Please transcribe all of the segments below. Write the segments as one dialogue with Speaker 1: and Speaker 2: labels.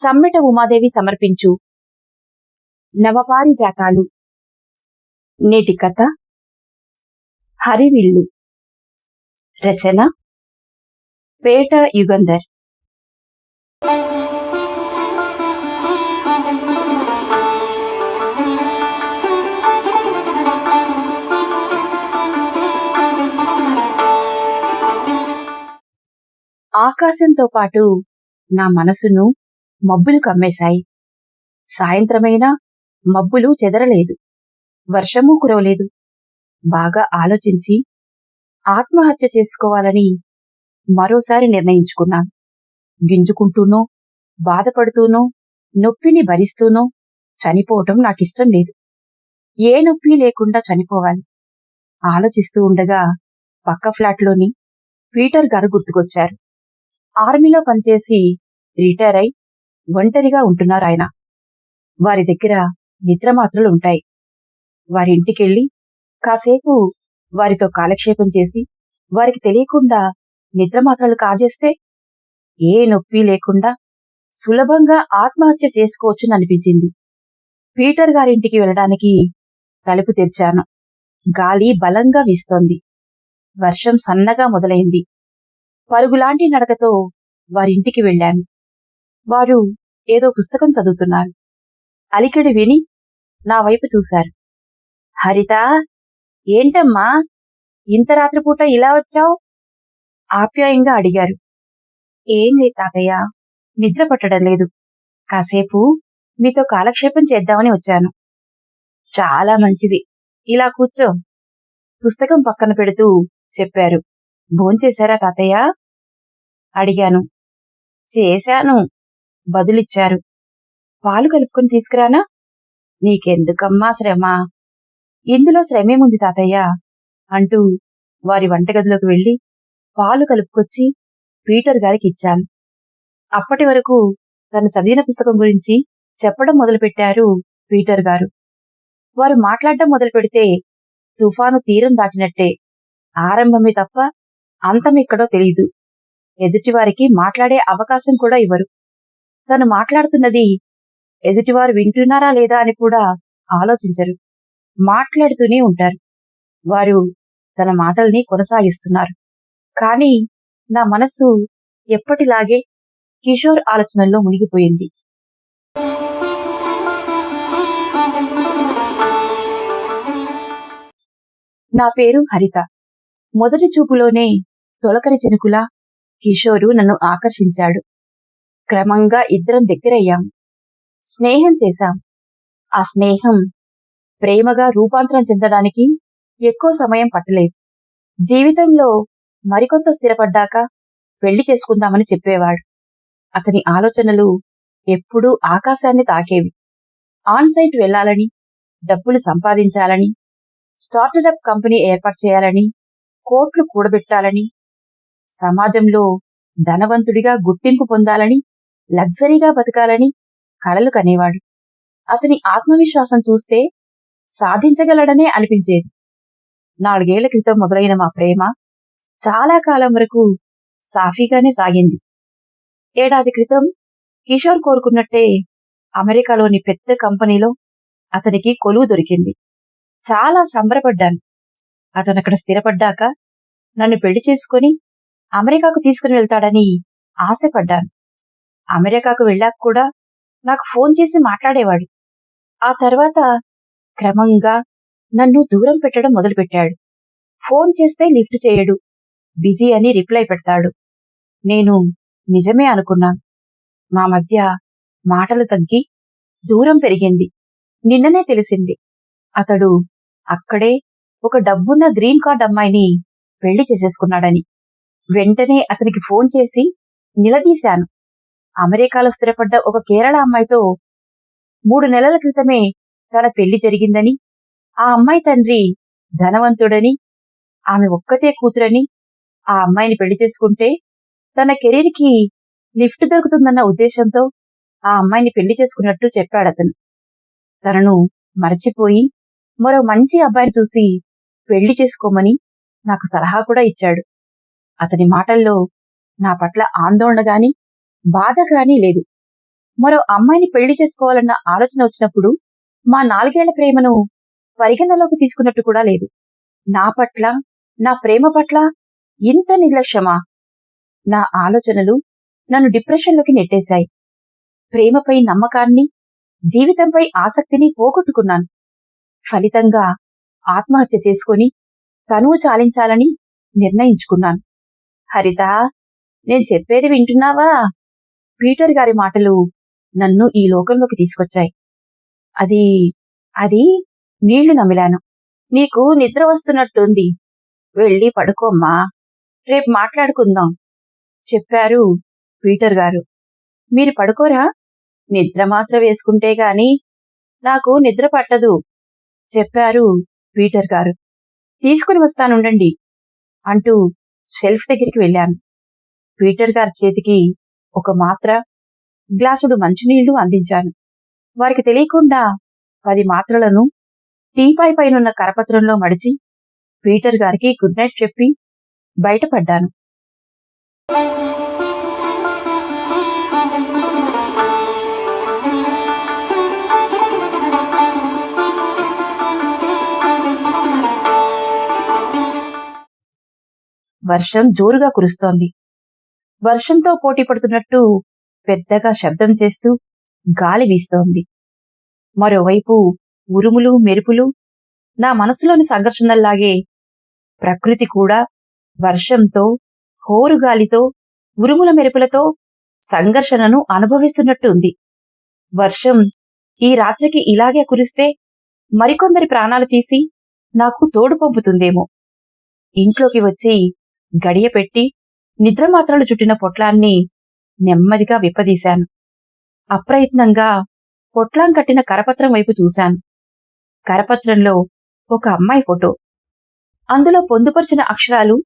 Speaker 1: సమ్మెట ఉమాదేవి సమర్పించు. నవపారిజాతాలు. నేటి కథ. హరివిల్లు. రచన. పేట యుగంధర్. ఆకాశంతో పాటు నా మనసును మబ్బులు కమ్మేశాయి. సాయంత్రమైనా మబ్బులు చెదరలేదు. వర్షమూ కురవలేదు. బాగా ఆలోచించి ఆత్మహత్య చేసుకోవాలని మరోసారి నిర్ణయించుకున్నాను. గింజుకుంటూనో బాధపడుతూనో నొప్పిని భరిస్తూనో చనిపోవటం నాకిష్టం లేదు. ఏ నొప్పి లేకుండా చనిపోవాలి. ఆలోచిస్తూ ఉండగా పక్క ఫ్లాట్లోని పీటర్ గారు గుర్తుకొచ్చారు. ఆర్మీలో పనిచేసి రిటైర్ అయి ఒంటరిగా ఉంటున్నారాయన వారి దగ్గర నిద్రమాత్రలు ఉంటాయి. వారి ఇంటికెళ్ళి కాసేపు వారితో కాలక్షేపం చేసి వారికి తెలియకుండా నిద్రమాత్రలు కాజేస్తే ఏ నొప్పి లేకుండా సులభంగా ఆత్మహత్య చేసుకోవచ్చుననిపించింది పీటర్ గారింటికి వెళ్ళడానికి తలుపు తెరిచాను. గాలి బలంగా వీస్తోంది. వర్షం సన్నగా మొదలైంది. పరుగులాంటి నడకతో వారింటికి వెళ్ళాను. వారు ఏదో పుస్తకం చదువుతున్నారు. అలికిడి విని నా వైపు చూశారు. హరిత ఏంటమ్మా? ఇంత రాత్రిపూట ఇలా వచ్చావు? ఆప్యాయంగా అడిగారు. ఏం లేదు తాతయ్య నిద్ర పట్టడం లేదు. కాసేపు మీతో కాలక్షేపం చేద్దామని వచ్చాను. చాలా మంచిది. ఇలా కూర్చో. పుస్తకం పక్కన పెడుతూ చెప్పారు. భోంచేశారా తాతయ్య? అడిగాను. చేశాను. బదులిచ్చారు. పాలు కలుపుకొని తీసుకురానా? నీకెందుకమ్మా శ్రమ? ఇందులో శ్రమేముంది తాతయ్య? అంటూ వారి వంటగదిలోకి వెళ్ళి పాలు కలుపుకొచ్చి పీటర్ గారికి ఇచ్చాను అప్పటి వరకు తను చదివిన పుస్తకం గురించి చెప్పడం మొదలుపెట్టారు పీటర్ గారు. వారు మాట్లాడడం మొదలు పెడితే తుఫాను తీరం దాటినట్టే. ఆరంభమే తప్ప అంతమెక్కడో తెలీదు. ఎదుటివారికి మాట్లాడే అవకాశం కూడా ఇవ్వరు. తను మాట్లాడుతున్నది ఎదుటివారు వింటున్నారా లేదా అని కూడా ఆలోచించరు. మాట్లాడుతూనే ఉంటారు. వారు తన మాటల్ని కొనసాగిస్తున్నారు. కానీ నా మనస్సు ఎప్పటిలాగే కిషోర్ ఆలోచనల్లో మునిగిపోయింది. నా పేరు హరిత. మొదటి చూపులోనే తొలకరి చెనుకులా కిషోరు నన్ను ఆకర్షించాడు. క్రమంగా ఇద్దరం దగ్గరయ్యాం. స్నేహం చేశాం. ఆ స్నేహం ప్రేమగా రూపాంతరం చెందడానికి ఎక్కువ సమయం పట్టలేదు. జీవితంలో మరికొంత స్థిరపడ్డాక పెళ్ళి చేసుకుందామని చెప్పేవాడు. అతని ఆలోచనలు ఎప్పుడూ ఆకాశాన్ని తాకేవి. ఆన్ సైట్ వెళ్ళాలని డబ్బులు సంపాదించాలని స్టార్టప్ కంపెనీ ఏర్పాటు చేయాలని కోట్లు కూడబెట్టాలని సమాజంలో ధనవంతుడిగా గుర్తింపు పొందాలని లగ్జరీగా బతకాలని కలలు కనేవాడు. అతని ఆత్మవిశ్వాసం చూస్తే సాధించగలడనే అనిపించేది. నాలుగేళ్ళ క్రితం మొదలైన మా ప్రేమ చాలా కాలం వరకు సాఫీగానే సాగింది. ఏడాది క్రితం కిషోర్ కోరుకున్నట్టే అమెరికాలోని పెద్ద కంపెనీలో అతనికి కొలువు దొరికింది. చాలా సంబరపడ్డాను. అతను అక్కడ స్థిరపడ్డాక నన్ను పెళ్ళి చేసుకుని అమెరికాకు తీసుకుని వెళ్తాడని ఆశపడ్డాను. అమెరికాకు వెళ్ళాక కూడా నాకు ఫోన్ చేసి మాట్లాడేవాడు. ఆ తర్వాత క్రమంగా నన్ను దూరం పెట్టడం మొదలుపెట్టాడు. ఫోన్ చేస్తే లిఫ్ట్ చేయడు. బిజీ అని రిప్లై పెడతాడు. నేను నిజమే అనుకున్నాను మా మధ్య మాటలు తగ్గి దూరం పెరిగింది. నిన్ననే తెలిసింది. అతడు అక్కడే ఒక డబ్బున్న గ్రీన్ కార్డ్ అమ్మాయిని పెళ్ళి చేసేసుకున్నాడని. వెంటనే అతనికి ఫోన్ చేసి నిలదీశాను. అమెరికాలో స్థిరపడ్డ ఒక కేరళ అమ్మాయితో మూడు నెలల క్రితమే తన పెళ్ళి జరిగిందని ఆ అమ్మాయి తండ్రి ధనవంతుడని ఆమె ఒక్కతే కూతురని ఆ అమ్మాయిని పెళ్ళి చేసుకుంటే తన కెరీర్కి లిఫ్ట్ దొరుకుతుందన్న ఉద్దేశంతో ఆ అమ్మాయిని పెళ్ళి చేసుకున్నట్టు చెప్పాడతను. తనను మరచిపోయి మరో మంచి అబ్బాయిని చూసి పెళ్ళి చేసుకోమని నాకు సలహా కూడా ఇచ్చాడు. అతని మాటల్లో నా పట్ల ఆందోళన గాని బాధ కానీ లేదు. మరో అమ్మాయిని పెళ్ళి చేసుకోవాలన్న ఆలోచన వచ్చినప్పుడు మా నాలుగేళ్ళ ప్రేమను పరిగణలోకి తీసుకున్నట్టు కూడా లేదు. నా పట్ల నా ప్రేమ పట్ల ఇంత నిర్లక్ష్యమా? నా ఆలోచనలు నన్ను డిప్రెషన్లోకి నెట్టేశాయి. ప్రేమపై నమ్మకాన్ని జీవితంపై ఆసక్తిని పోగొట్టుకున్నాను. ఫలితంగా ఆత్మహత్య చేసుకొని తనువు చాలించాలని నిర్ణయించుకున్నాను. హరిత నేను చెప్పేది వింటున్నావా? పీటర్ గారి మాటలు నన్ను ఈ లోకంలోకి తీసుకొచ్చాయి. అది అది నీళ్ళు నమిలాను. నీకు నిద్ర వస్తున్నట్టుంది. వెళ్ళి పడుకోమ్మా రేపు మాట్లాడుకుందాం. చెప్పారు పీటర్ గారు. మీరు పడుకోరా? నిద్ర మాత్రం వేసుకుంటే గాని నాకు నిద్ర పట్టదు. చెప్పారు పీటర్ గారు. తీసుకుని వస్తానుండండి. అంటూ షెల్ఫ్ దగ్గరికి వెళ్ళాను. పీటర్ గారి చేతికి ఒక మాత్ర గ్లాసుడు మంచినీళ్ళు అందించాను. వారికి తెలియకుండా పది మాత్రలను టీపాయ్ పైనున్న కరపత్రంలో మడిచి పీటర్ గారికి గుడ్ నైట్ చెప్పి బయటపడ్డాను. వర్షం జోరుగా కురుస్తోంది. వర్షంతో పోటీ పడుతున్నట్టు పెద్దగా శబ్దం చేస్తూ గాలి వీస్తోంది. మరోవైపు ఉరుములు మెరుపులు నా మనసులోని సంఘర్షణల్లాగే ప్రకృతి కూడా వర్షంతో హోరుగాలితో ఉరుముల మెరుపులతో సంఘర్షణను అనుభవిస్తున్నట్టు ఉంది. వర్షం ఈ రాత్రికి ఇలాగే కురిస్తే మరికొందరి ప్రాణాలు తీసి నాకు తోడు పంపుతుందేమో. ఇంట్లోకి వచ్చి గడియ పెట్టి నిద్రమాత్రలు చుట్టిన పొట్లాన్ని నెమ్మదిగా విప్పదీశాను. అప్రయత్నంగా పొట్లాం కట్టిన కరపత్రం వైపు చూశాను. కరపత్రంలో ఒక అమ్మాయి ఫోటో. అందులో పొందుపరిచిన అక్షరాలు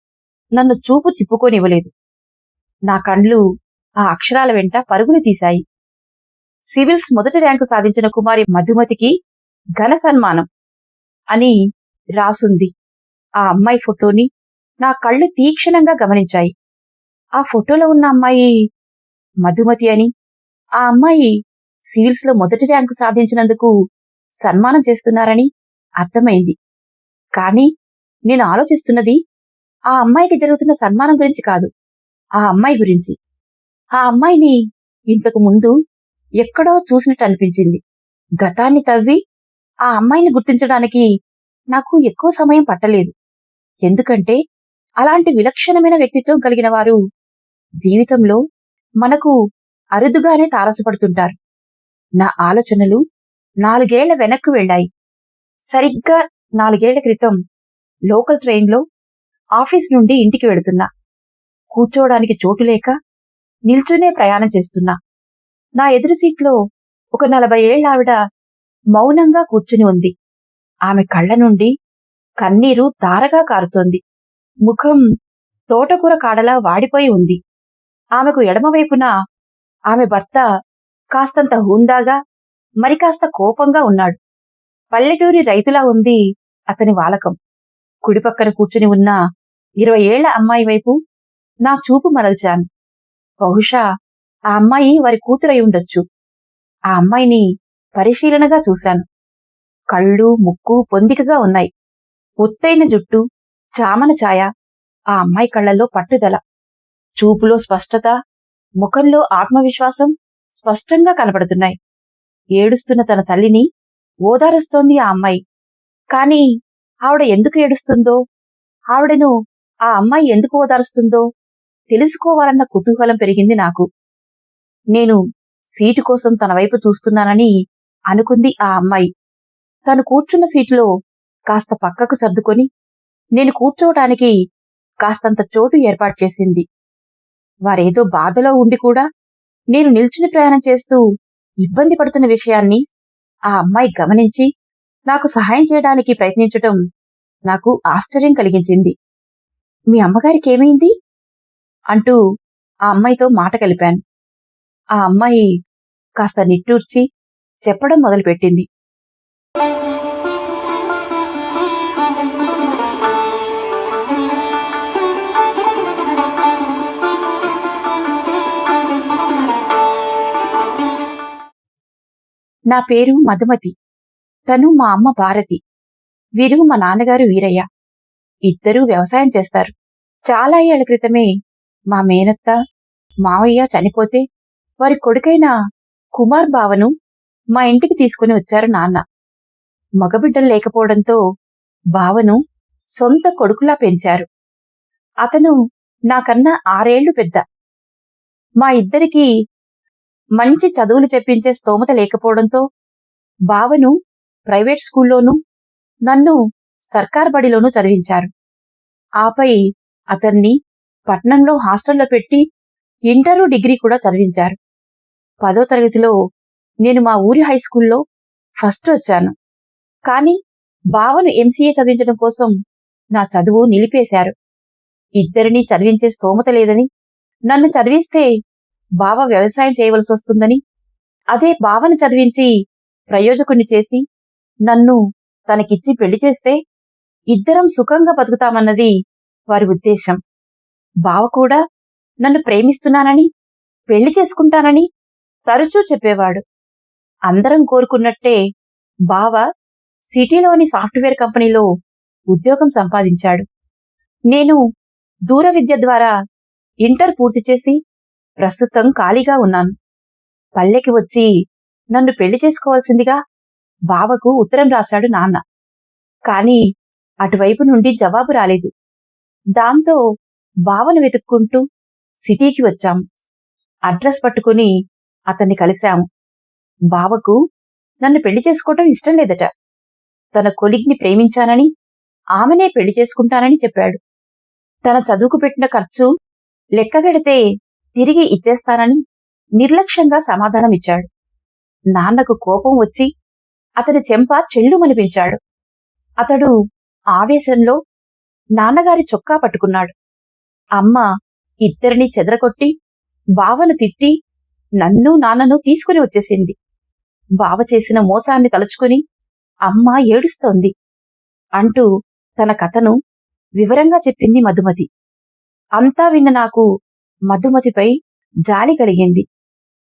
Speaker 1: నన్ను చూపు తిప్పుకోనివ్వలేదు. నా కండ్లు ఆ అక్షరాల వెంట పరుగులు తీశాయి. సివిల్స్ మొదటి ర్యాంకు సాధించిన కుమారి మధుమతికి ఘన సన్మానం అని రాసుంది. ఆ అమ్మాయి ఫోటోని నా కళ్ళు తీక్షణంగా గమనించాయి. ఆ ఫోటోలో ఉన్న అమ్మాయి మధుమతి అని. ఆ అమ్మాయి సివిల్స్లో మొదటి ర్యాంకు సాధించినందుకు సన్మానం చేస్తున్నారని అర్థమైంది. కానీ నేను ఆలోచిస్తున్నది ఆ అమ్మాయికి జరుగుతున్న సన్మానం గురించి కాదు ఆ అమ్మాయి గురించి. ఆ అమ్మాయిని ఇంతకు ముందు ఎక్కడో చూసినట్టు అనిపించింది. గతాన్ని తవ్వి ఆ అమ్మాయిని గుర్తించడానికి నాకు ఎక్కువ సమయం పట్టలేదు. ఎందుకంటే అలాంటి విలక్షణమైన వ్యక్తిత్వం కలిగిన వారు జీవితంలో మనకు అరుదుగానే తారసపడుతుంటారు. నా ఆలోచనలు నాలుగేళ్ళ వెనక్కు వెళ్ళాయి. సరిగ్గా నాలుగేళ్ళ క్రితం లోకల్ ట్రైన్లో ఆఫీస్ నుండి ఇంటికి వెళుతున్నా. కూర్చోవడానికి చోటు లేక నిల్చునే ప్రయాణం చేస్తున్నా. నా ఎదురు సీట్లో ఒక నలభై ఏళ్ళ ఆవిడ మౌనంగా కూర్చుని ఉంది. ఆమె కళ్ళ నుండి కన్నీరు తారగా కారుతోంది. ముఖం తోటకూర కాడలా వాడిపోయి ఉంది. ఆమెకు ఎడమవైపున ఆమె భర్త కాస్తంత హూందాగా మరి కాస్త కోపంగా ఉన్నాడు. పల్లెటూరి రైతులా ఉంది అతని వాలకం. కుడిపక్కన కూర్చుని ఉన్న ఇరవై ఏళ్ళ అమ్మాయి వైపు నా చూపు మరల్చాను. బహుశా ఆ అమ్మాయి వారి కూతురై ఉండొచ్చు. ఆ అమ్మాయిని పరిశీలనగా చూశాను. కళ్ళు ముక్కు పొందికగా ఉన్నాయి. ఒత్తైన జుట్టు చామన ఛాయ ఆ అమ్మాయి కళ్ళల్లో పట్టుదల. చూపులో స్పష్టత ముఖంలో ఆత్మవిశ్వాసం స్పష్టంగా కనపడుతున్నాయి. ఏడుస్తున్న తన తల్లిని ఓదారుస్తోంది ఆ అమ్మాయి. కాని ఆవిడ ఎందుకు ఏడుస్తుందో? ఆవిడను ఆ అమ్మాయి ఎందుకు ఓదారుస్తుందో తెలుసుకోవాలన్న కుతూహలం పెరిగింది నాకు. నేను సీటు కోసం తన వైపు చూస్తున్నానని అనుకుంది ఆ అమ్మాయి. తను కూర్చున్న సీటులో కాస్త పక్కకు సర్దుకొని నేను కూర్చోవటానికి కాస్తంత చోటు ఏర్పాటు చేసింది. వారేదో బాధలో ఉండి కూడా నేను నిల్చుని ప్రయాణం చేస్తూ ఇబ్బంది పడుతున్న విషయాన్ని ఆ అమ్మాయి గమనించి నాకు సహాయం చేయడానికి ప్రయత్నించటం నాకు ఆశ్చర్యం కలిగించింది. మీ అమ్మగారికి ఏమైంది? అంటూ ఆ అమ్మాయితో మాట కలిపాను. ఆ అమ్మాయి కాస్త నిట్టూర్చి చెప్పడం మొదలుపెట్టింది. నా పేరు మధుమతి. తను మా అమ్మ భారతి. వీరు మా నాన్నగారు వీరయ్య. ఇద్దరూ వ్యవసాయం చేస్తారు. చాలా ఏళ్ళ క్రితమే మా మేనత్త మావయ్య చనిపోతే వారి కొడుకైన కుమార్ బావను మా ఇంటికి తీసుకుని వచ్చారు నాన్న. మగబిడ్డలు లేకపోవడంతో బావను సొంత కొడుకులా పెంచారు. అతను నాకన్నా ఆరేళ్ళు పెద్ద. మా ఇద్దరికీ మంచి చదువులు చెప్పించే స్తోమత లేకపోవడంతో బావను ప్రైవేట్ స్కూల్లోనూ నన్ను సర్కార్ బడిలోనూ చదివించారు. ఆపై అతన్ని పట్నంలో హాస్టల్లో పెట్టి ఇంటరు డిగ్రీ కూడా చదివించారు. పదో తరగతిలో నేను మా ఊరి హై స్కూల్లో ఫస్ట్ వచ్చాను. కానీ బావను ఎంసీఏ చదివించడం కోసం నా చదువు నిలిపేశారు. ఇద్దరినీ చదివించే స్తోమత లేదని నన్ను చదివిస్తే బావ వ్యవసాయం చేయవలసి వస్తుందని అదే బావను చదివించి ప్రయోజకుణ్ణి చేసి నన్ను తనకిచ్చి పెళ్ళి చేస్తే ఇద్దరం సుఖంగా బతుకుతామన్నది వారి ఉద్దేశం. బావ కూడా నన్ను ప్రేమిస్తున్నానని పెళ్ళి చేసుకుంటానని తరచూ చెప్పేవాడు. అందరం కోరుకున్నట్టే బావ సిటీలోని సాఫ్ట్వేర్ కంపెనీలో ఉద్యోగం సంపాదించాడు. నేను దూర విద్య ద్వారా ఇంటర్ పూర్తి చేసి ప్రస్తుతం ఖాళీగా ఉన్నాను. పల్లెకి వచ్చి నన్ను పెళ్ళి చేసుకోవాల్సిందిగా బావకు ఉత్తరం రాశాడు నాన్న. కాని అటువైపు నుండి జవాబు రాలేదు. దాంతో బావను వెతుక్కుంటూ సిటీకి వచ్చాం. అడ్రస్ పట్టుకుని అతన్ని కలిశాము బావకు నన్ను పెళ్ళి చేసుకోవటం ఇష్టం లేదట. తన కొలిగ్ని ప్రేమించానని ఆమెనే పెళ్ళి చేసుకుంటానని చెప్పాడు. తన చదువుకు పెట్టిన ఖర్చు లెక్కగెడితే తిరిగి ఇచ్చేస్తానని నిర్లక్ష్యంగా సమాధానమిచ్చాడు నాన్నకు కోపం వచ్చి అతని చెంప చెల్లుమనిపించాడు. అతడు ఆవేశంలో నాన్నగారి చొక్కా పట్టుకున్నాడు. అమ్మ ఇద్దరిని చెదరగొట్టి బావను తిట్టి నన్ను నాన్నను తీసుకుని వచ్చేసింది. బావ చేసిన మోసాన్ని తలుచుకుని అమ్మ ఏడుస్తోంది అంటూ తన కథను వివరంగా చెప్పింది మధుమతి. అంతా విన్న నాకు మధుమతిపై జాలి కలిగింది.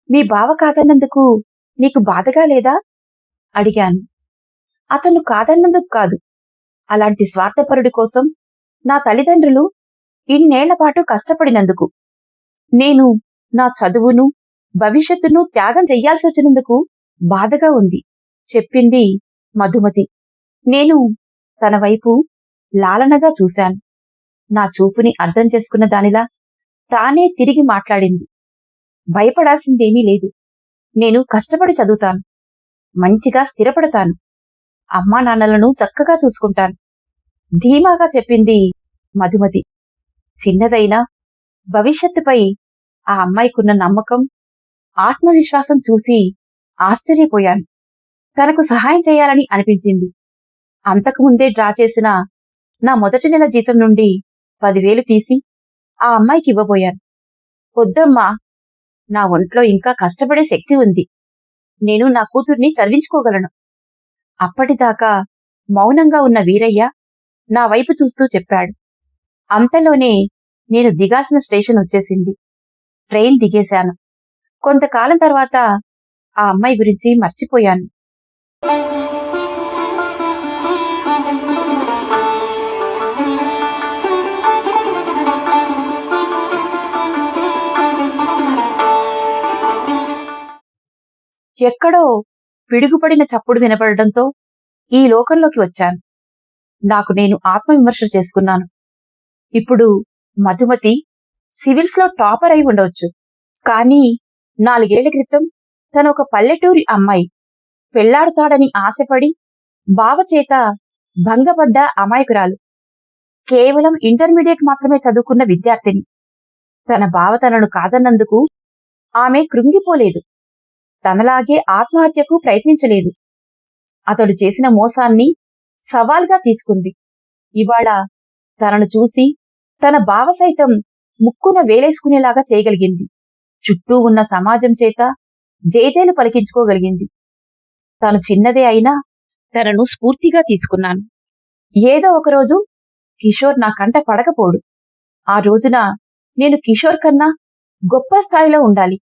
Speaker 1: మీ బావ కాదన్నందుకు నీకు బాధగా లేదా అడిగాను. అతను కాదన్నందుకు కాదు. అలాంటి స్వార్థపరుడి కోసం నా తల్లిదండ్రులు ఇన్నేళ్ళ పాటు కష్టపడినందుకు. నేను నా చదువును భవిష్యత్తును త్యాగం చెయ్యాల్సి వచ్చినందుకు బాధగా ఉంది చెప్పింది మధుమతి. నేను తన వైపు లాలనగా చూశాను. నా చూపుని అర్థం చేసుకున్న దానిలా తానే తిరిగి మాట్లాడింది. భయపడాల్సిందేమీ లేదు. నేను కష్టపడి చదువుతాను. మంచిగా స్థిరపడతాను. అమ్మా నాన్నలను చక్కగా చూసుకుంటాను. ధీమాగా చెప్పింది మధుమతి. చిన్నదైనా భవిష్యత్తుపై ఆ అమ్మాయికున్న నమ్మకం ఆత్మవిశ్వాసం చూసి ఆశ్చర్యపోయాను. తనకు సహాయం చేయాలని అనిపించింది. అంతకుముందే డ్రా చేసిన నా మొదటి నెల జీతం నుండి పదివేలు తీసి ఆ అమ్మాయికి ఇవ్వబోయాను. వద్దమ్మా నా ఒంట్లో ఇంకా కష్టపడే శక్తి ఉంది. నేను నా కూతుర్ని చదివించుకోగలను. అప్పటిదాకా మౌనంగా ఉన్న వీరయ్య నా వైపు చూస్తూ చెప్పాడు. అంతలోనే నేను దిగాల్సిన స్టేషన్ వచ్చేసింది. ట్రైన్ దిగేశాను. కొంతకాలం తర్వాత ఆ అమ్మాయి గురించి మర్చిపోయాను. ఎక్కడో పిడుగుపడిన చప్పుడు వినపడటంతో ఈ లోకంలోకి వచ్చాను. నాకు నేను ఆత్మవిమర్శ చేసుకున్నాను. ఇప్పుడు మధుమతి సివిల్స్లో టాపర్ అయి ఉండవచ్చు కానీ నాలుగేళ్ళ క్రితం తను ఒక పల్లెటూరి అమ్మాయి పెళ్ళాడుతాడని ఆశపడి బావచేత భంగపడ్డ అమాయకురాలు. కేవలం ఇంటర్మీడియట్ మాత్రమే చదువుకున్న విద్యార్థిని. తన బావ తనను కాదన్నందుకు ఆమె కృంగిపోలేదు. తనలాగే ఆత్మహత్యకు ప్రయత్నించలేదు. అతడు చేసిన మోసాన్ని సవాల్గా తీసుకుంది. ఇవాళ తనను చూసి తన బావ సైతం ముక్కున వేలేసుకునేలాగా చేయగలిగింది. చుట్టూ ఉన్న సమాజం చేత జేజేలు పలికించుకోగలిగింది. తను చిన్నదే అయినా తనను స్ఫూర్తిగా తీసుకున్నాను. ఏదో ఒకరోజు కిషోర్ నా కంట పడకపోడు. ఆ రోజున నేను కిషోర్ కన్నా గొప్ప స్థాయిలో ఉండాలి.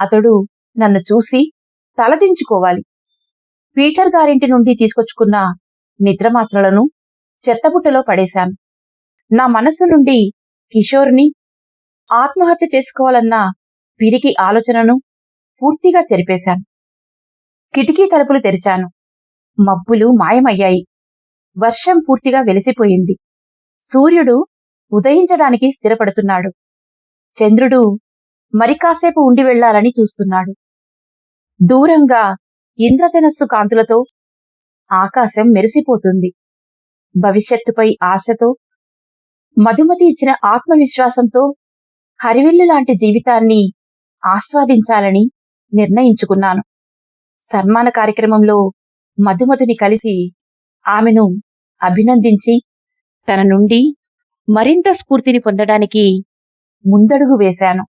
Speaker 1: అతడు నన్ను చూసి తలదించుకోవాలి. పీటర్ గారింటి నుండి తీసుకొచ్చుకున్న నిద్రమాత్రలను చెత్తబుట్టలో పడేశాను. నా మనసు నుండి కిషోర్ని ఆత్మహత్య చేసుకోవాలన్న పిరికి ఆలోచనను పూర్తిగా చెరిపేశాను. కిటికీ తలుపులు తెరిచాను. మబ్బులు మాయమయ్యాయి. వర్షం పూర్తిగా వెలిసిపోయింది. సూర్యుడు ఉదయించడానికి స్థిరపడుతున్నాడు. చంద్రుడు మరి కాసేపు ఉండి వెళ్ళాలని చూస్తున్నాడు. దూరంగా ఇంద్రధనస్సు కాంతులతో ఆకాశం మెరిసిపోతుంది. భవిష్యత్తుపై ఆశతో మధుమతి ఇచ్చిన ఆత్మవిశ్వాసంతో హరివిల్లు లాంటి జీవితాన్ని ఆస్వాదించాలని నిర్ణయించుకున్నాను. సన్మాన కార్యక్రమంలో మధుమతిని కలిసి ఆమెను అభినందించి తన నుండి మరింత స్ఫూర్తిని పొందడానికి ముందడుగు వేశాను.